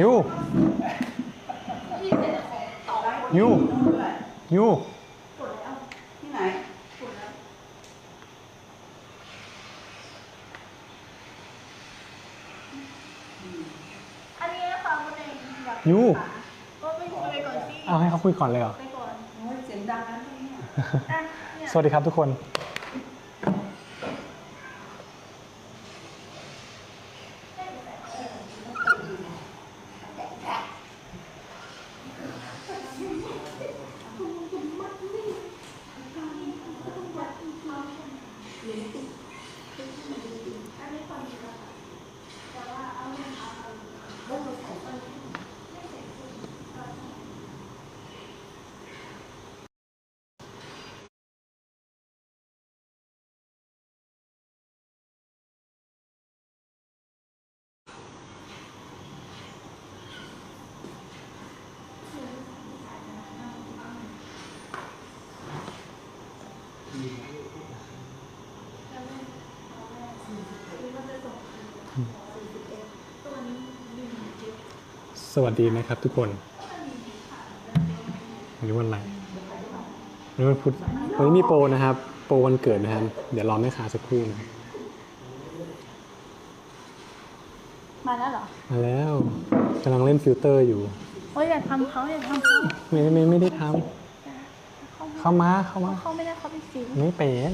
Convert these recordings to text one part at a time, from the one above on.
ยูยูยูที่ไหนอันนี้นะคะคุณเองแบบยูก็ไปคุยไปก่อนสิเอาให้เขาคุยก่อนเลยเหรอ ไปก่อนโอ้ยเสียงดังนะตรงนี้อะเนี่ยสวัสดีครับทุกคน สวัสดีนะครับทุกคนวันนี้วันอะไรวันนี้วันพุธวันนี้มีโปรนะครับ โปรวันเกิดนะครับ เดี๋ยวรอแม่ค้าสักครู่นะครับมาแล้วเหรอ มาแล้วกำลังเล่นฟิลเตอร์อยู่โอ้ยอย่าทำเขาอย่าทำเขาไม่ไม่ไม่ได้ทำเข้ามาเข้ามาเขาไม่ได้เขาเป็นสิวไม่เป็น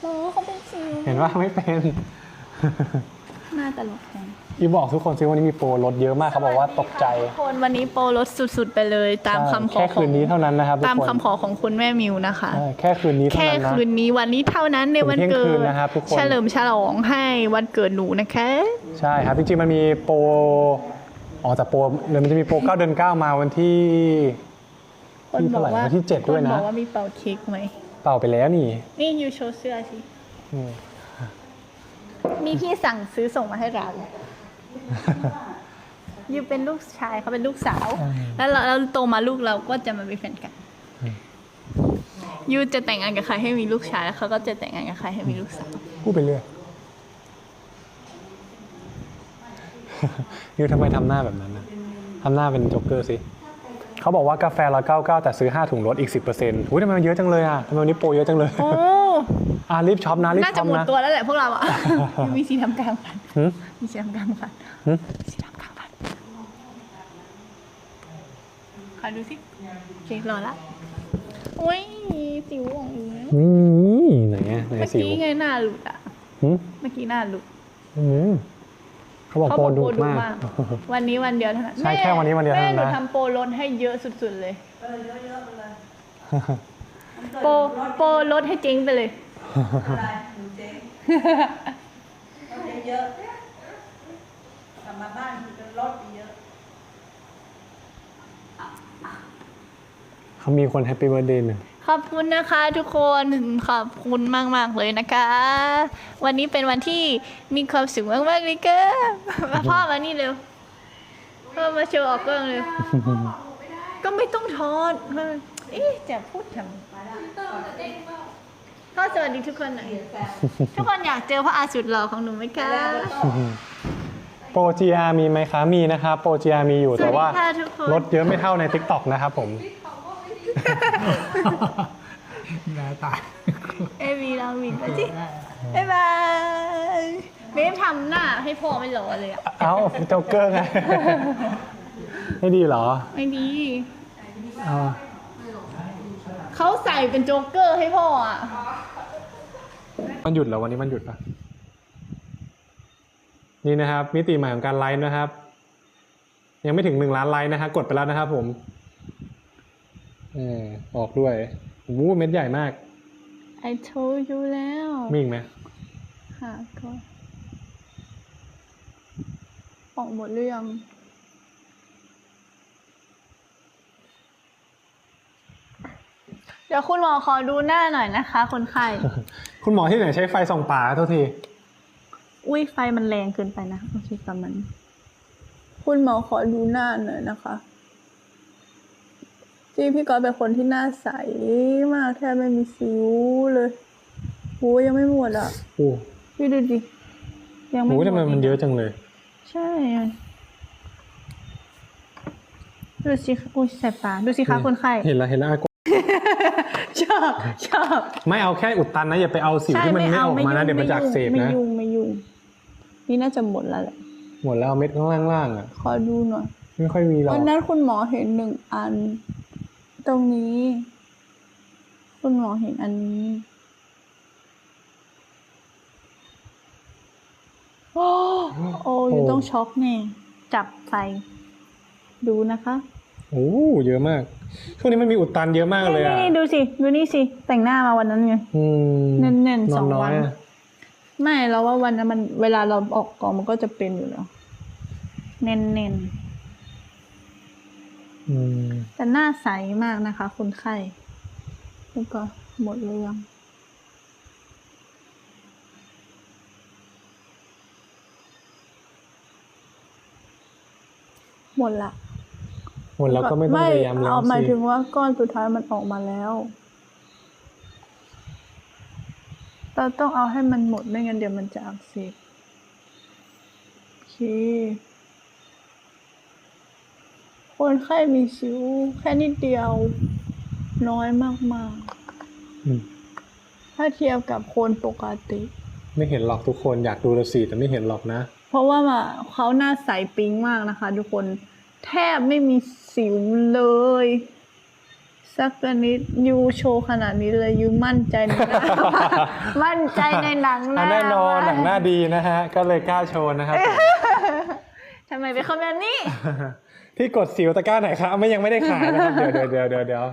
โอ้เขาเป็นสิวเห็นว่าไม่เป็น น่าตลกจังอีบอกทุกคนซิวันนี้มีโปรลดเยอะมากเขาบอกว่าตกใจทุกคนวันนี้โปรลดสุดๆไปเลย ตามคำขอแค่ขคืองนนี้เท่านั้นนะครับทุกตามคนคำขอของคุณแม่มิวนะคะ ใช่แค่คืนนี้เท่าแค่นั้นนะ คืนนี้วันนี้เท่านั้นในวันเกิถึงเที่ยงคืดนนะครับทุกคน เฉลิมฉลองให้วันเกิดหนูนะคะ ใช่ครับจริงๆมันมีโปรอ๋อแต่โปรเดี๋ยวมันจะมีโปร9เดือน9 มาวันที่ คนที่บเท่าอไหกร่ว่าวันที่เจ็ดด้วยนะ คนบอกว่ามีเป่าเค้กไหมเป่าไปแล้วนี่ นี่ยูโชว์เสื้อสิอืม มีพี่สั่งซื้อส่งมาให้เรา ยูเป็นลูกชายเขาเป็นลูกสาว แล้วเราเราโตมาลูกเราก็จะมาเป็นแฟนกันยูจะแต่งงานกับใครให้มีลูกชายแล้วเขาก็จะแต่งงานกับใครให้มีลูกสาวพูดไปเรื่อย ยูทำไมทำหน้าแบบนั้นนะทำหน้าเป็นโจ๊กเกอร์สิเขาบอกว่ากาแฟละ99แต่ซื้อ5ถุงลดอีก10%อุ้ยทำไมมันเยอะจังเลยอะทำไมวันนี้โปรเยอะจังเลย โอ้ อะรีบช็อปนะรีบน่าช็จะอปหมดนะตัวแล้วแหละพวกเราอะ มีสีดำกลางฟันหึมีสีดำกลางฟันหึสีดำกลางฟันขอดูสิโอเครอละโอ้ยสิวของอูนะนี่ไหนอะไหนเมื่อสิวกี้ไงหน้าหลุดอะหึเมื่อกี้หน้าหลุดอืมเขาบอกเขาโปรบอกดุโปรดุมากมาก วันนี้วันเดียวเท่านั้นใช่แค่วันนี้วันเดียวแม่เท่านั้นหนูนะ ทำโปรลดให้เยอะสุดๆเลย เออเยอะๆไปเลยโปรโปรลดให้เจ๊งไปเลย อะไรหนูเจ๊งรถเยอะกลับมาบ้านคือรถเยอะเขามีคนแฮปปี้เบ t ร์ a เดย์หนึ่งขอบคุณนะคะทุกคนขอบคุณมากๆเลยนะคะ วันนี้เป็นวันที่มีความสุขมากๆเลยค่ะมาพ่อมานี่เร็วพ่อมาโชว์ออกกล้องเร็วก็ไม่ต้องทอดเอ๊ะจะพูดทำไม พ่อสวัสดีทุกคนหน่อย ทุกคนอยากเจอพระอาสุดหล่อของหนูไหมคะ โปร GR มีไหมคะ มีนะครับ โปร GR มีอยู่สวัแต่สดีว่าค่ะทุกคน ลดเยอะไม่เท่าใน TikTok นะครับผมแม่ตายเอวีเราวินไปสิบ๊ายบายเบฟทำหน้าให้พ่อไม่หล่อเลยอะเอ้าโจ๊กเกอร์ไง ไม่ดีเหรอไม่ดี เอาเขาใส่เป็นโจ๊กเกอร์ให้พ่ออะ มันหยุดเหรอวันนี้มันหยุดปะนี่นะครับ มิติใหม่ของการไลฟ์นะครับ ยังไม่ถึงหนึ่งล้านไลฟ์นะฮะกดไปแล้วนะครับ ผมเออออกด้วยวู้เม็ดใหญ่มาก I told you แล้วมีอีกไหมค่ะก็ออกหมดหรือยัง เดี๋ยวคุณหมอขอดูหน้าหน่อยนะคะ คนไข้ คุณหมอที่ไหนใช้ไฟส่องป่าโทษที อุ้ยไฟมันแรงเกินไปนะโอเคประมาณนี้คุณหมอขอดูหน้าหน่อยนะคะจริงพี่ก๊อตเป็นคนที่หน้าใสมากแทบไม่มีสิวเลยโอ้ยยังไม่หมดอะโอ้พี่ดูดิยังโหไม่หมดทำไมมันเยอะจังเลย ใช่ดูสิอุ้ยแสบตาดูสิคะคนไข้เห็นแล้วเห็นแล้วอะ ชอบชอบ ไม่เอาแค่อุดตันนะอย่าไปเอาสิวที่มันไม่ออกมานะเดี๋ยวมันจะอักเสบไม่นะยุ่งไม่ยุ่งนี่น่าจะหมดแล้วแหละหมดแล้วเอาเม็ดข้างล่างๆอะขอดูหน่อยไม่ค่อยมีหรอกวันนั้นคุณหมอเห็นหนึ่งอัน ตรงนี้ คุณหมอเห็นอันนี้โอ้โอ้ยต้องช็อกแน่จับใส่ดูนะคะ โอ้เยอะมาก ช่วงนี้มันมีอุดตันเยอะมากเลยอะนี่ดูสิดูนี่สิแต่งหน้ามาวันนั้นไงอืมแน่นๆนสออนงน้อวัยนอะไม่เราว่าวันนั้นมันเวลาเราออกกองมันก็จะเป็นอยู่แล้วเน้นอืมๆแต่หน้าใสมากนะคะ คนไข้แล้วก็หมดเรื่องหมดละ หมดแล้วก็ไม่ต้องพยายามล้าเอางหมายสิถึงว่าก้อนสุดท้ายมันออกมาแล้วเราต้องเอาให้มันหมดไม่งั้นเดี๋ยวมันจะอักเสบโอเคคนไข้มีสิวแค่นิดเดียว น้อยมากอืมๆถ้าเทียบกับคนปกติ ไม่เห็นหรอกทุกคนอยากดูละสิแต่ไม่เห็นหรอกนะ เพราะว่ามาเขาหน้าใสปิ๊งมากนะคะ ทุกคน แทบไม่มีสิวเลย สักนิดยูโชว์ขนาดนี้เลยยูมั่นใจในหน้ามั่นใจในหนังหน้าอะแน่นอนมากหนังหน้าดีนะฮะ ก็เลยกล้าโชว์นะครับผมทำไมเป็นคนแบบนี้ ที่กดสิวตะกร้าไหนครับไม่ยังไม่ได้ขายนะครับ เดี๋ยวเดี๋ยวเดี๋ยวเดี๋ยวเดี๋ยว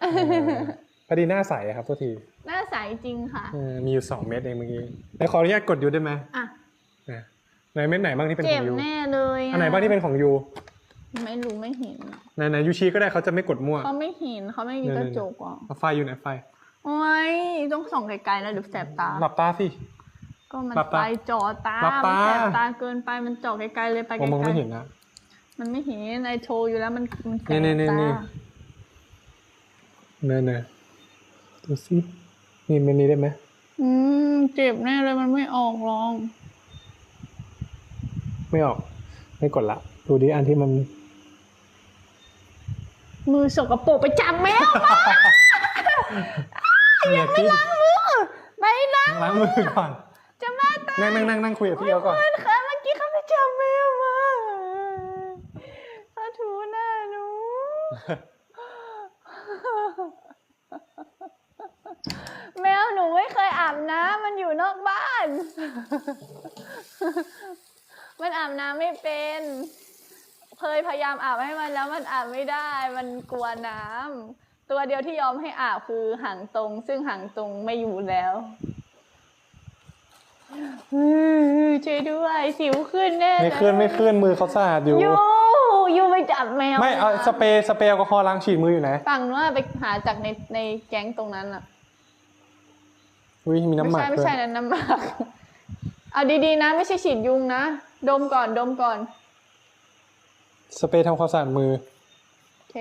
เออพอดีหน้าใสอะครับทุกที หน้าใสจริงค่ะเออมีอยู่สองเม็ดเองเมื่อกี้ไหนขออนุญาตกดยูได้ไหมอะอะไหนเม็ดไหนบ้างที่เป็นขเจ็อบงยูแน่เลยะอันไหนบ้างที่เป็นของยู ไม่รู้ไม่เห็นไหนไหนยูชี้ก็ได้เขาจะไม่กดมั่วเขาไม่เห็นเขาไม่มีกระจกอะเอาไฟอยู่ไหนไฟโอ้ยต้องส่องไกลๆนะเดี๋ยวแสบตาหลับตาสิก็มันหลับไฟตาจ่อตาหลับตามันแสบตาเกินไปมันจ่อไกลๆเลยไปไกผมมองลไม่เห็นนะๆมันไม่เห็นไอโชว์อยู่แล้วมันมันแสบนี่นี่นี่ตาเนยเนยดูสินี่เม็ดนี้ได้ไหมอืมเจ็บแน่เลยมันไม่ออกลอง ไม่ออก ไม่กดละ ดูดิอันที่มัน มือสกปรกไปจับแมวมาเนี่ยพี่ไปนะล้างมือก่อน จะมาตายนั่งนั่งนั่งนั่งคุยกับพี่เขาก่อนเพื่อนคะเมื่อกี้เขาไปจับแมวมาเขาถูหน้าหนูแมวหนูไม่เคยอาบน้ำมันอยู่นอกบ้าน มันอาบน้ำไม่เป็น เคยพยายามอาบให้มันแล้วมันอาบไม่ได้ มันกลัวน้ำตัวเดียวที่ยอมให้อาบคือหางตรง ซึ่งหางตรงไม่อยู่แล้วอื้อช่วยด้วยสิวขึ้นแน่ไม่ขึ้นไม่ขึ้นมือเขาสะอาดอยู่ยูยูไปจับแมว ไม่เอาสเปรย์สเปรย์แอลกอฮอล์ล้างฉีดมืออยู่ไหนฝั่งนู้นอะไปหาจากในในแก๊งตรงนั้นอะอุ้ยมีน้ำหไม่มักใช่ไม่ด้วยใช่นั้นน้ำหมักเอาดีๆนะ ไม่ใช่ฉีดยุงนะ ดมก่อนดมก่อน สเปรย์ทำความสะอาดมือ โอเค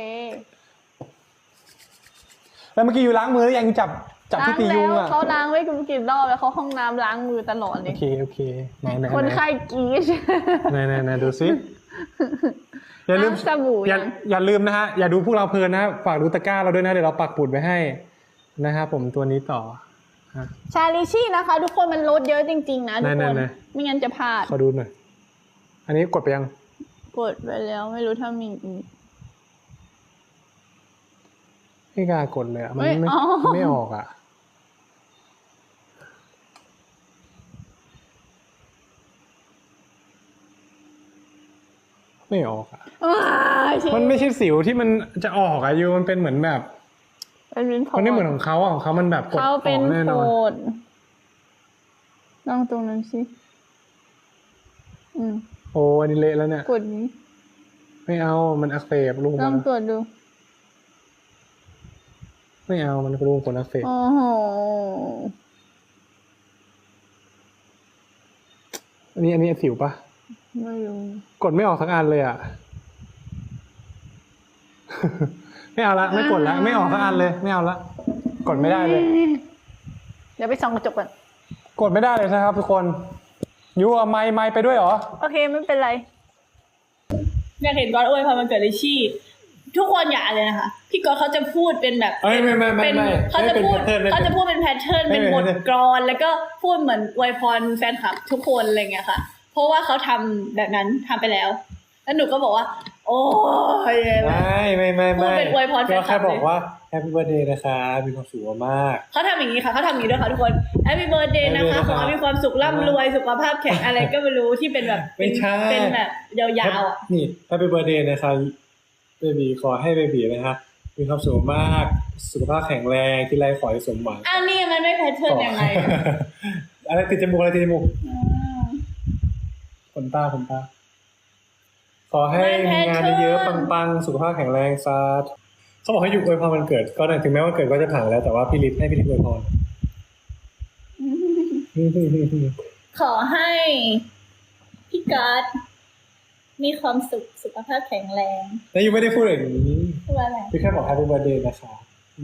แล้วเมื่อกี้อยู่ล้างมือหรือยังจับจับล้าที่งตีแล้ยุงวอะเขาล้างไว้กี่กี่รอบแล้วเขาห้องน้ำล้างมือตลอดเลโอย เคโอเคไหนไหนคนไหนไข้กรีด ไหนไหนไหนดูสิอย่าลืมน้ำสบู่อย่ายัง อย่าลืมนะฮะ อย่าดูพวกเราเพลินนะฝากดูตะกร้าเราด้วยนะ เดี๋ยวเราปักปุดไว้ให้นะครับผมตัวนี้ต่อฮะ ชาลิชี่นะคะ ทุกคนมันลดเยอะจริง ๆ นะทุกคนไหนๆ ไม่งั้นจะพลาด ขอดูหน่อย อันนี้กดไปยัง กดไปแล้วไม่รู้ถ้ามีอีกไม่กล้ากดเลยอะมันเอ้ยไม่อ๋อไม่ออกอะไม่ออกอะอ้าวชิมันไม่ใช่สิวที่มันจะออกอะยูมันเป็นเหมือนแบบเป็นโพมันไม่เหมือนของเขาอะของเขามันแบบกดอเขาอกเป็นแน่นโพอนดลองตรงนั้นสิอืม โอ้อันนี้เละแล้วเนี่ยกดนี้ไม่เอามันอักเสบลูกลมัองนตรวจดู ไม่เอามันลูกคนอักเสบโอ้โห อันนี้อันนี้สิวปะไม่รู้ กดไม่ออกสักอันเลยอะ ไม่เอาละไม่กดละไม่ออกสักอันเลย ไม่เอาละกดไม่ได้เลย เดี๋ยวไปส่องกระจกก่อน กดไม่ได้เลยนะครับทุกคน ยูเอาไม้ไม้ไปด้วยเหรอ โอเคไม่เป็นไรอยากเห็นก่อนอวยพรมันเกิดลิชชี่ ทุกคนอย่าเลยนะคะ พี่กอตเขาจะพูดเป็นแบบเอ้ยไม่ไม่ไม่เป็นไม่เขาจะพูดไม่เป็น pattern เขาจะพูดเป็นแพทเทิร์นไม่เป็นเป็นบท pattern กรอน แล้วก็พูดเหมือนอวยพรแฟนคลับทุกคนอะไรเงี้ยค่ะ เพราะว่าเขาทำแบบนั้นทำไปแล้ว แล้วหนูก็บอกว่า โอ้ยไม่ไม่ไม่ไม่พูดเป็นอวยพรแฟนคลับก็แค่บอกว่า Happy Birthday นะคะมีความสุขมากเขาทำอย่างนี้ค่ะเขาทำอย่างนี้ด้วยค่ะทุกคน Happy Birthday นะคะ Happy birthday ขอให้มีความสุขร่ำรวยสุขภาพแข็งอะไรก็ไม่รู้ที่เป็นแบบไม่ใช่เป็นแบบยาวๆอะนี่ Happy Birthday นะครับเบบีขอให้เบบีนะคะมีความสุขมากสุขภาพแข็งแรงที่ไรขอให้สมหวังอ้าวนี่มันไม่แพทเทิร์นยังไงอะอะไรติดจมูกอะไรติดจมูกอืมขนตาขนตา ขอให้ไม่มีแพทงานเทิร์นเยอะๆปังๆ สุขภาพแข็งแรงซาดเขาบอกให้อยู่อวยพรวันเกิด ก็ถึงแม้วันเกิดก็จะผ่านแล้วแต่ว่าพี่ลิฟให้พี่ลิฟอวยพรขอให้ พี่กัดมีความสุขสุขภาพแข็งแรงแล้วยังไม่ได้พูดอย่างนี้พูดว่าอะไรพี่แค่บอก Happy Birthday นะคะ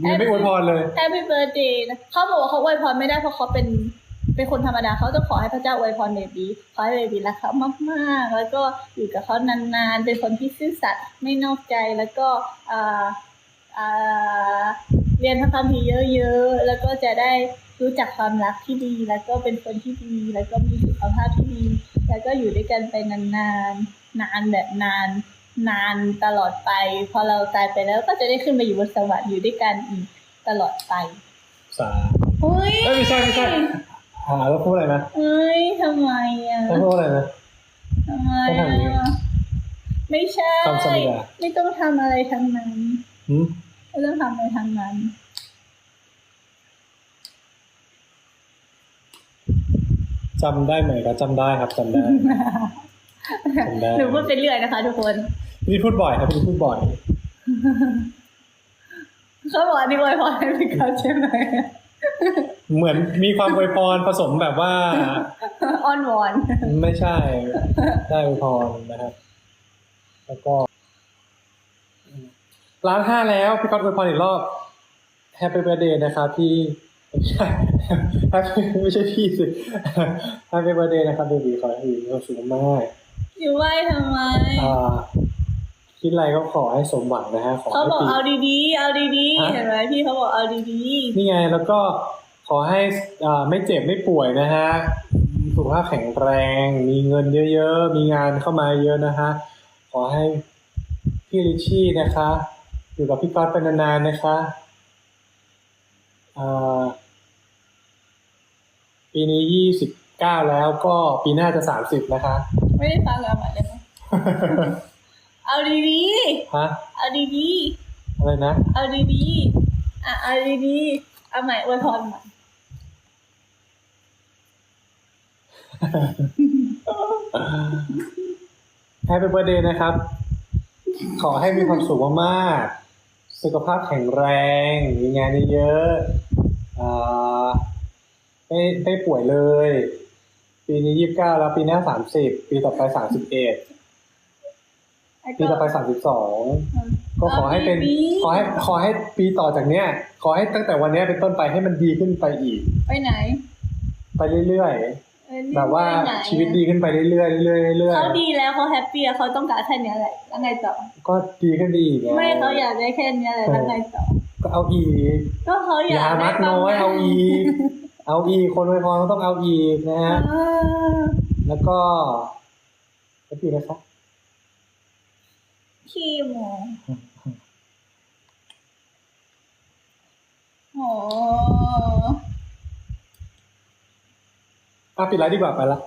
ยังไม่อวยพรเลย Happy Birthday นะเขาบอกว่าเขาอวยพรไม่ได้เพราะเขาเป็น เป็นคนธรรมดาเขาจะขอให้พระเจ้าอวยพรเบบีขอให้เบบีรักเขามากๆ แล้วก็อยู่กับเขานานๆ เป็นคนที่ซื่อสัตย์ไม่นอกใจแล้วก็อ่าอ่าเรียนพระคัมภีร์เยอะๆ แล้วก็จะได้รู้จักความรักที่ดี แล้วก็เป็นคนที่ดี แล้วก็มีสุขภาพที่ดี แล้วก็อยู่ด้วยกันไปนานๆ นานแบบนาน นานตลอดไป พอเราตายไปแล้วก็จะได้ขึ้นไปอยู่บนสวรรค์อยู่ด้วยกันอีกตลอดไปสาเฮ้ยเอ้ยไม่ใช่ไม่ใช่ อ่าแล้วพูดอะไรนะเฮ้ยทำไมอะแล้วพูดอะไรนะทำไมต้องทำอย่างนี้อะไม่ใช่ทำสัญญาไม่ต้องทำอะไรทั้งนั้นหืมไม่ต้องทำอะไรทั้งนั้นจำได้ไหมก็จำได้ครับจำได้จำได้หนูพูดไปเรื่อยนะคะ ทุกคนพี่พูดบ่อยครับพี่พูดบ่อยเขาบอกอันนี้อวยพรให้พี่เขาใช่ไหม เหมือนมีความอวยพรผสมแบบว่าอ้อนวอน ไม่ใช่ ได้อวยพรนะครับ แล้วก็ร้านห้าแล้วพี่ก๊อตอวยพรอีกรอบ Happy Birthday นะครับพี่ไม่ใช่ Happy ไม่ใช่พี่สิ Happy Birthday นะครับเบบีขอให้มีความสุขมากอยู่ไหวทำไมอ่า คิดอะไรก็ขอให้สมหวังนะฮะขอเขาให้บอกปี เอาดีๆ เอาดีฮะ ๆ เห็นไหมพี่เขาบอกเอาดีนี่ไงแล้วก็ขอให้อ่าไม่เจ็บไม่ป่วยนะฮะสุขภาพแข็งแรง มีเงินเยอะๆ มีงานเข้ามาเยอะนะฮะขอให้พี่ลิชชี่นะคะ อยู่กับพี่ก๊อตเป็นนานๆนะคะอ่าปีนี้ยี่สิบเก้าแล้วก็ปีหน้าจะสามสิบนะคะ ๆ ไม่ได้ฟังกันหมดเลยไหม เอาดีฮะๆเอาดีอะไรนะๆเอาดีๆอะเอาดีๆเอาใหม่อวยพรใหม่แฮปปี้เบ t ร์ a เดย์นะครับ ขอให้มีความสุขมากๆ สุขภาพแข็งแรง มีงานเยอะๆอ่าไม่ไม่ป่วยเลย ปีนี้ยี่สิบเก้าแล้วปีหน้าสามสิบปีต่อไปสามสิบเอ็ด ปีต่อไปสามสิบสองก็ขอให้เป็นขอให้ขอให้ปีต่อจากเนี้ย ขอให้ตั้งแต่วันเนี้ยเป็นต้นไปให้มันดีขึ้นไปอีก ไปไหน ไปเรื่อยๆแบบว่าชีวิตดีขึ้นไปเรื่อยๆเรื่อยๆเรื่อยเขาดีแล้วเขาแฮปปี้อะเขาต้องการแค่เนี้ยแหละแล้วไงต่อ ก็ดีขึ้นดีอีกไงไม่เขาอยากได้แค่เนี้ยแหละแล้วไงต่อก็เอาอีกก็เขาอากอยาได้มักน้อยเอาอีกเอาอีกคนไวยพรก็ต้องเอาอีกนะฮะแล้วก็ก็ดีนะครับ ขี้โมโอ้อะปิดไลฟ์ดีกว่าไปละ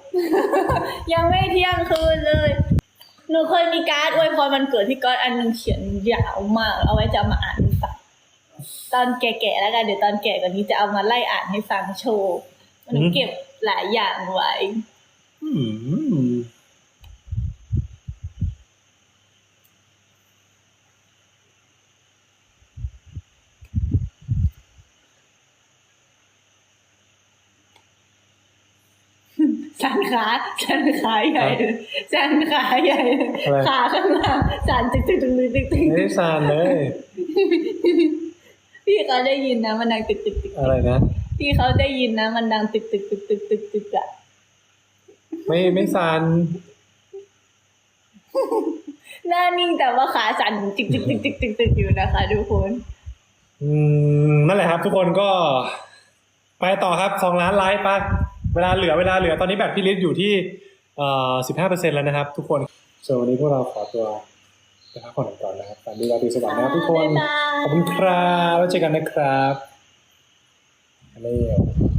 ยังไม่เที่ยงคืนเลย หนูเคยมีการ์ดอวยพรวันเกิดที่ก๊อตอันหนึงเขียนยาวมาก เอาไว้จะเอามาอ่านให้ฟังตอนแก่ๆแล้วกันเดี๋ยวตอนแก่กว่านี้จะเอามาไล่อ่านให้ฟังโชว์หนูเก็บหลายอย่างไว้ อืม สัน ขาสันขาใหญ่เลยสันขาใหญ่เลยอะไรขาข้างล่างสันตึกตึกตึกตึกตึกตึกไม่ได้ซานเลย พี่เขาได้ยินนะมันดังตึกตึกตึกอะไรนะพี่เขาได้ยินนะมันดังตึกตึกตึกตึกตึกตึกอะไม่ไม่ซานหน้านิ่งแต่ว่าขาสั่นจิกจิกจิกจิกจิกจิกอยู่นะคะทุกคน อืมนั่นแหละครับ ทุกคนก็ ไปต่อครับสองล้านไลค์ไป เวลาเหลือเวลาเหลือตอนนี้แบบพี่ลิศอยู่ที่เอ่อสิบห้าเปอร์เซ็นแล้วนะครับ ทุกคนส่วนวันนี้พวกเราขอตัวไปพักผ่อนกันก่อนนะครับฝันดีราตรีสวัสดิ์นะครับทุกคนบ๊ายบายขอบคุณครับ แล้วเจอกันนะครับเร็ว